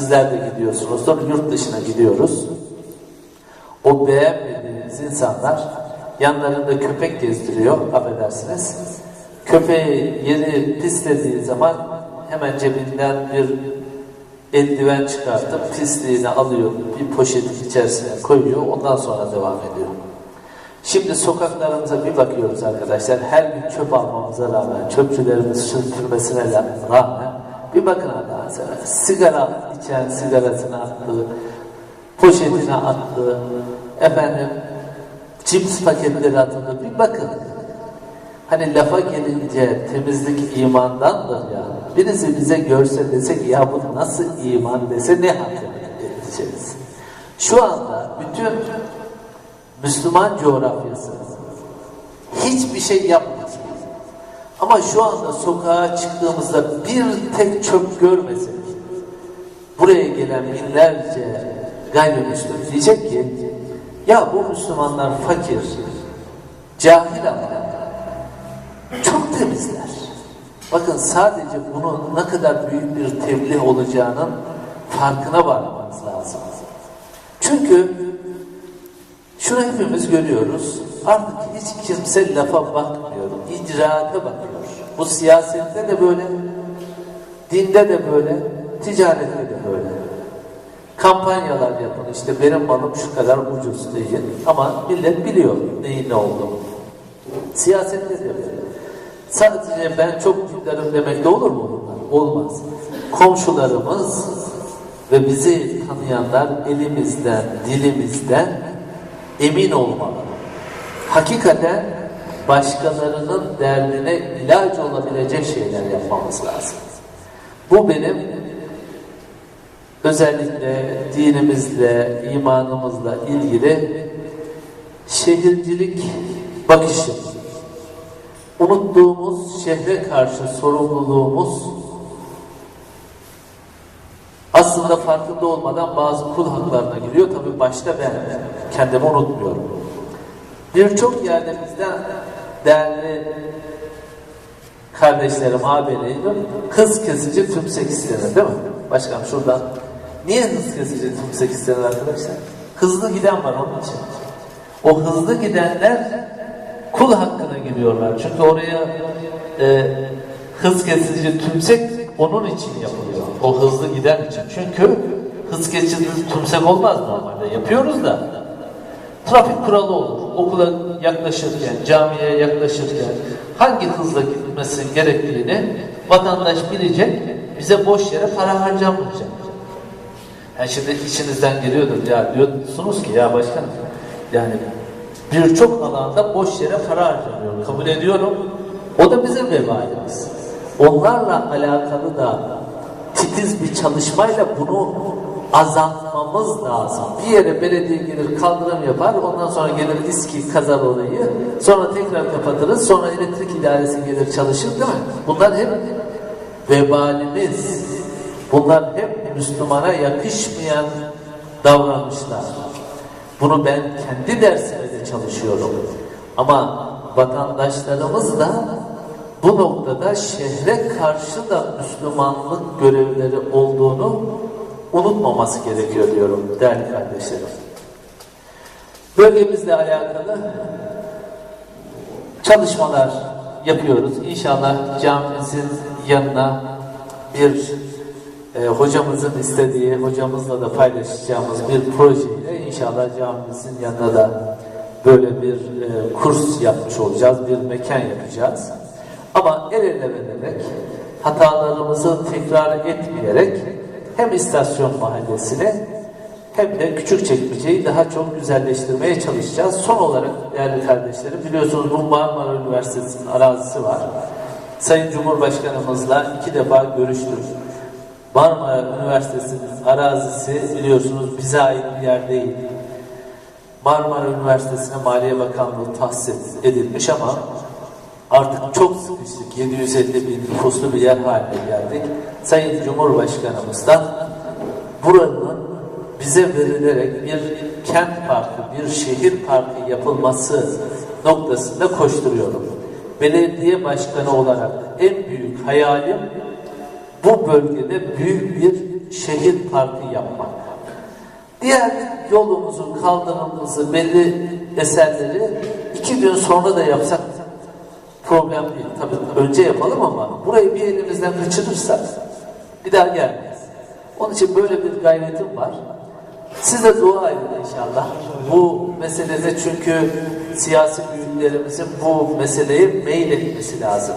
Sizler de gidiyorsunuzdur. Yurt dışına gidiyoruz. O beğenmediğiniz insanlar yanlarında köpek gezdiriyor, affedersiniz. Köpeği yeri pislediği zaman hemen cebinden bir eldiven çıkartıp pisliğini alıyor, bir poşetin içerisine koyuyor, ondan sonra devam ediyor. Şimdi sokaklarımıza bir bakıyoruz arkadaşlar. Her gün çöp almamıza rağmen, çöpçülerimiz sürtürmesine rağmen bir bakın Allah'a. Sigara içen sigarasını attı, poşetine attı, efendim cips paketleri atıldı. Bir bakın. Hani lafa gelince temizlik imandandır ya. Birisi bize görse dese ki ya bu nasıl iman dese ne hak edeceğiz? Şu anda bütün Müslüman coğrafyası hiçbir şey yapmıyor. Ama şu anda sokağa çıktığımızda bir tek çöp görmesek buraya gelen binlerce gayrimüslim diyecek ki ya bu Müslümanlar fakir, cahil ama çok temizler. Bakın sadece bunun ne kadar büyük bir tebliğ olacağının farkına varmamız lazım. Çünkü şunu hepimiz görüyoruz. Artık hiç kimse lafa bakmıyor. icraata bakıyor. Bu siyasette de böyle, dinde de böyle, ticarette de böyle. Kampanyalar yapın. İşte benim malım şu kadar ucuz değil. Ama millet biliyor neyin ne olduğunu. Siyasette de böyle. Sadece ben çok yüklerim demekle olur mu bunlar? Olmaz. Komşularımız ve bizi tanıyanlar elimizden, dilimizden emin olmalı. Hakikaten başkalarının derdine ilaç olabilecek şeyler yapmamız lazım. Bu benim özellikle dinimizle, imanımızla ilgili şehircilik bakışım. Unuttuğumuz şehre karşı sorumluluğumuz aslında farkında olmadan bazı kul haklarına giriyor. Tabii başta ben kendimi unutmuyorum. Birçok yerde bizden değerli kardeşlerim, ağabeylerim kız kesici tümsek istenir değil mi? Başkanım şuradan. Niye hız kesici tümsek istenir arkadaşlar? Hızlı giden var onun için. O hızlı gidenler kul hakkına giriyorlar. Çünkü oraya e, hız kesici tümsek onun için yapılıyor. O hızlı giden için. Çünkü hız kesici tümsek olmaz normalde. Yapıyoruz da trafik kuralı olur. Okula yaklaşırken, camiye yaklaşırken hangi hızla gitmesi gerektiğini vatandaş bilecek, bize boş yere para harcamayacak. Yani şimdi içinizden geliyordur ya diyorsunuz ki ya başkanım yani birçok alanda boş yere para harcanıyor. Kabul ediyorum. O da bizim vebalimiz. Onlarla alakalı da titiz bir çalışmayla bunu azaltmamız lazım. Bir yere belediye gelir kaldırım yapar, ondan sonra gelir iski kazar orayı, sonra tekrar kapatırız, sonra elektrik idaresi gelir çalışır değil mi? Bunlar hep vebalimiz. Bunlar hep Müslümana yakışmayan davranışlar. Bunu ben kendi dersime de çalışıyorum. Ama vatandaşlarımız da bu noktada şehre karşı da Müslümanlık görevleri olduğunu unutmaması gerekiyor diyorum değerli kardeşlerim. Bölgemizle alakalı çalışmalar yapıyoruz. İnşallah camimizin yanına bir e, hocamızın istediği, hocamızla da paylaşacağımız bir projeyle inşallah camimizin yanına da böyle bir e, kurs yapmış olacağız, bir mekan yapacağız. Ama el ele vererek, hatalarımızı tekrar etmeyerek hem istasyon mahallesini hem de küçük çekmeceyi daha çok güzelleştirmeye çalışacağız. Son olarak değerli kardeşlerim biliyorsunuz bu Marmara Üniversitesi'nin arazisi var. Sayın Cumhurbaşkanımızla iki defa görüştük. Marmara Üniversitesi'nin arazisi biliyorsunuz bize ait bir yer değil. Marmara Üniversitesi'ne Maliye Bakanlığı tahsis edilmiş ama artık çok sıkıştık. 750 bin nüfuslu bir yer haline geldik. Sayın Cumhurbaşkanımızdan buranın bize verilerek bir kent parkı, bir şehir parkı yapılması noktasında koşturuyorum. Belediye başkanı olarak en büyük hayalim bu bölgede büyük bir şehir parkı yapmak. Diğer yolumuzun kaldırımımızı belli eserleri iki gün sonra da yapsak problem değil. Tabii önce yapalım ama burayı bir elimizden kaçırırsak bir daha gelmeyiz. Onun için böyle bir gayretim var. Siz de dua edin inşallah. Bu meselede çünkü siyasi büyüklerimizin bu meseleyi mail etmesi lazım.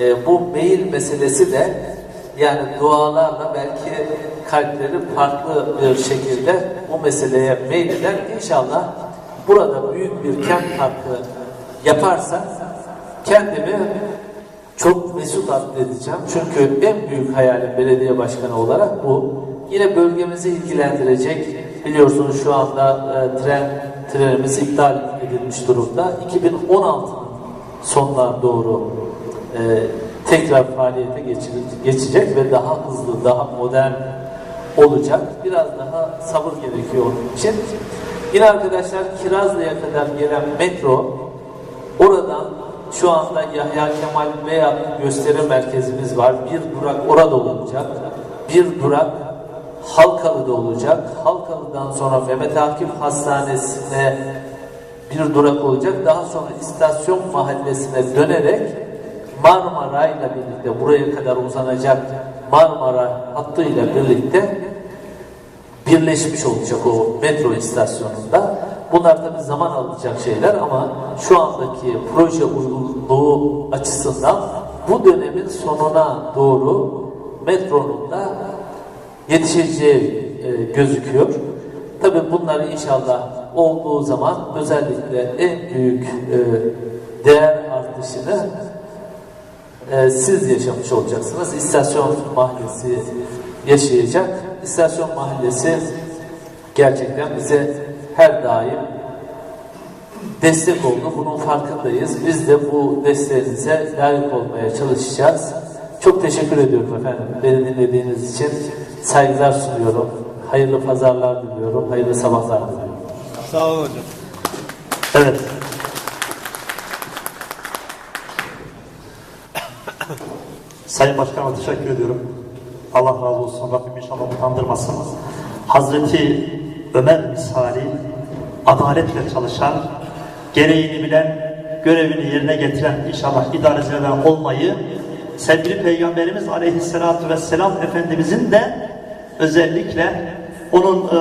Ee, bu mail meselesi de yani dualarla belki kalpleri farklı bir şekilde bu meseleye meyleder. İnşallah burada büyük bir kent parkı yaparsak kendimi çok mesut addedeceğim. Çünkü en büyük hayalim belediye başkanı olarak bu. Yine bölgemizi ilgilendirecek. Biliyorsunuz şu anda e, tren trenimiz iptal edilmiş durumda. 2016'nın sonuna doğru e, tekrar faaliyete geçirecek, geçecek ve daha hızlı, daha modern olacak. Biraz daha sabır gerekiyor onun için. Yine arkadaşlar Kirazlı'ya kadar gelen metro Oradan şu anda Yahya Kemal Beyat gösteri merkezimiz var. Bir durak orada olacak. Bir durak Halkalı'da olacak. Halkalı'dan sonra Mehmet Akif Hastanesi'ne bir durak olacak. Daha sonra istasyon mahallesine dönerek Marmaray'la birlikte buraya kadar uzanacak Marmara hattıyla birlikte birleşmiş olacak o metro istasyonunda. Bunlar tabii zaman alacak şeyler ama şu andaki proje uygunluğu açısından bu dönemin sonuna doğru metronun da yetişeceği e, gözüküyor. Tabii bunlar inşallah olduğu zaman özellikle en büyük e, değer artışını e, siz yaşamış olacaksınız. İstasyon mahallesi yaşayacak. İstasyon mahallesi gerçekten bize her daim destek oldu. Bunun farkındayız. Biz de bu desteğinize layık olmaya çalışacağız. Çok teşekkür ediyorum efendim. Beni dinlediğiniz için saygılar sunuyorum. Hayırlı pazarlar diliyorum. Hayırlı sabahlar diliyorum. Sağ olun hocam. Evet. Sayın Başkan'a teşekkür ediyorum. Allah razı olsun. Rabbim inşallah utandırmasın. Hazreti Ömer misali adaletle çalışan, gereğini bilen, görevini yerine getiren inşallah idarecilerden olmayı sevgili Peygamberimiz Aleyhisselatü Vesselam Efendimizin de özellikle onun e,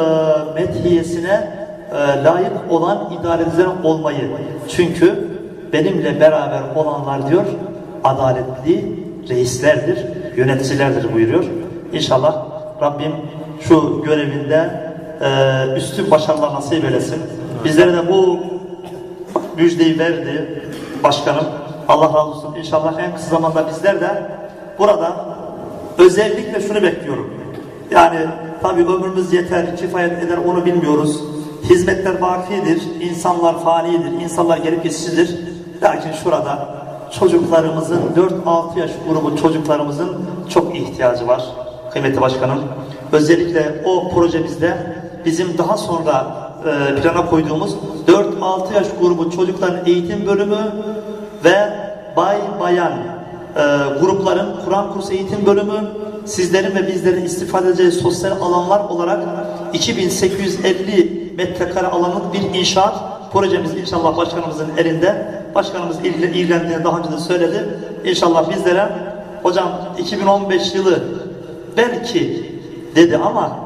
methiyesine e, layık olan idareciler olmayı. Çünkü benimle beraber olanlar diyor adaletli reislerdir, yöneticilerdir buyuruyor. İnşallah Rabbim şu görevinde e, üstün başarılar nasip eylesin. Bizlere de bu müjdeyi verdi başkanım. Allah razı olsun. İnşallah en kısa zamanda bizler de burada özellikle şunu bekliyorum. Yani tabii ömrümüz yeter, kifayet eder onu bilmiyoruz. Hizmetler bakidir, insanlar fanidir, insanlar gelip geçicidir. Lakin şurada çocuklarımızın 4-6 yaş grubu çocuklarımızın çok ihtiyacı var kıymetli başkanım. Özellikle o projemizde bizim daha sonra e, plana koyduğumuz 4-6 yaş grubu çocukların eğitim bölümü ve bay bayan e, grupların Kur'an kursu eğitim bölümü sizlerin ve bizlerin istifade edeceği sosyal alanlar olarak 2850 metrekare alanlık bir inşaat projemiz inşallah başkanımızın elinde. Başkanımız ilgilendiğini daha önce de söyledi. İnşallah bizlere hocam 2015 yılı belki dedi ama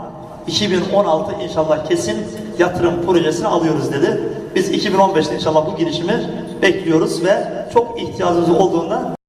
2016 inşallah kesin yatırım projesini alıyoruz dedi. Biz 2015'te inşallah bu girişimi bekliyoruz ve çok ihtiyacımız olduğunda